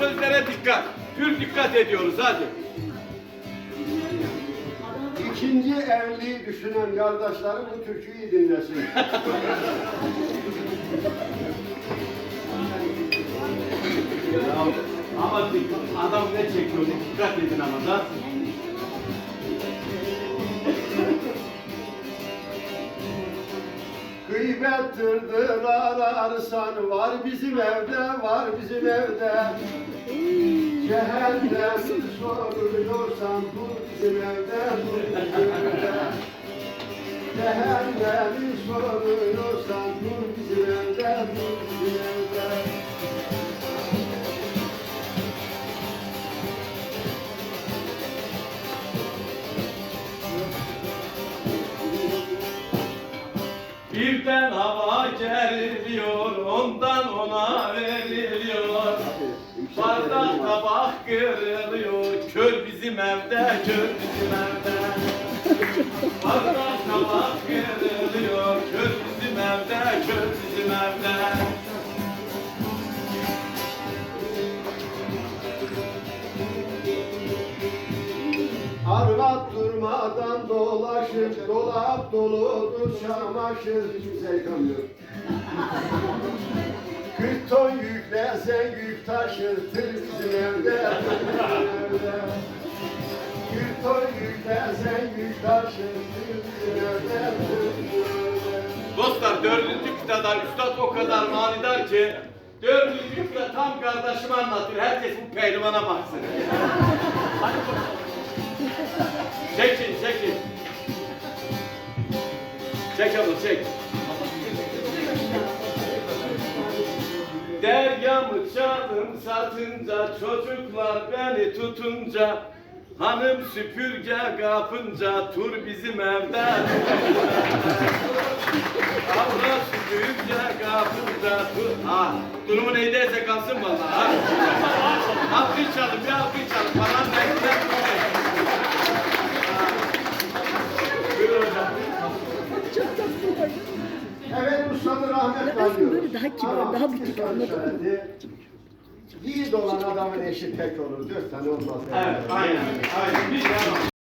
Sözlere dikkat. Pür dikkat ediyoruz hadi. İkinci evliliği düşünen kardeşlerim bu türküyü dinlesin. Ya, ama adam ne çekiyor dikkat edin ama da. Gıybettirdir ararsan var bizim evde var bizim evde. Cehennem soruyorsan dur bizim evde dur bizim evde. Cehennemi soruyorsan Birden hava geriliyor, ondan ona veriliyor. Bardak tabak kırılıyor, kör bizim evde, kör bizim evde. Bardak tabak kırılıyor, kör bizim evde, kör bizim evde. Dolaşır, dolap doludur çamaşır, kimse yıkamıyor. Kırk ton yüklesen yük bizim evde, bizim evde. Kırk ton yüklesen yük bizim evde, bizim evde. Dostlar dördüncü kıtada üstad o kadar manidar ki dördüncü kıta tam kardeşim anlatıyor. Herkes bu pehlivana baksın. Hadi bakalım. Çekin çekin. Çek abla çek. Deryamı çaldım satınca çocuklar beni tutunca Hanım süpürge kapınca tur bizim evde. Abla süpürge kapınca tur Ha durumu neydeyse kalsın valla ha. Alkış çalın bir alkış çalın falan Anıyoruz. böyle daha kibar, Ama daha butik, anladın mı? söyledi. Yiğit olan adamın eşi tek olur. Dört tane olmaz. Evet aynen aynen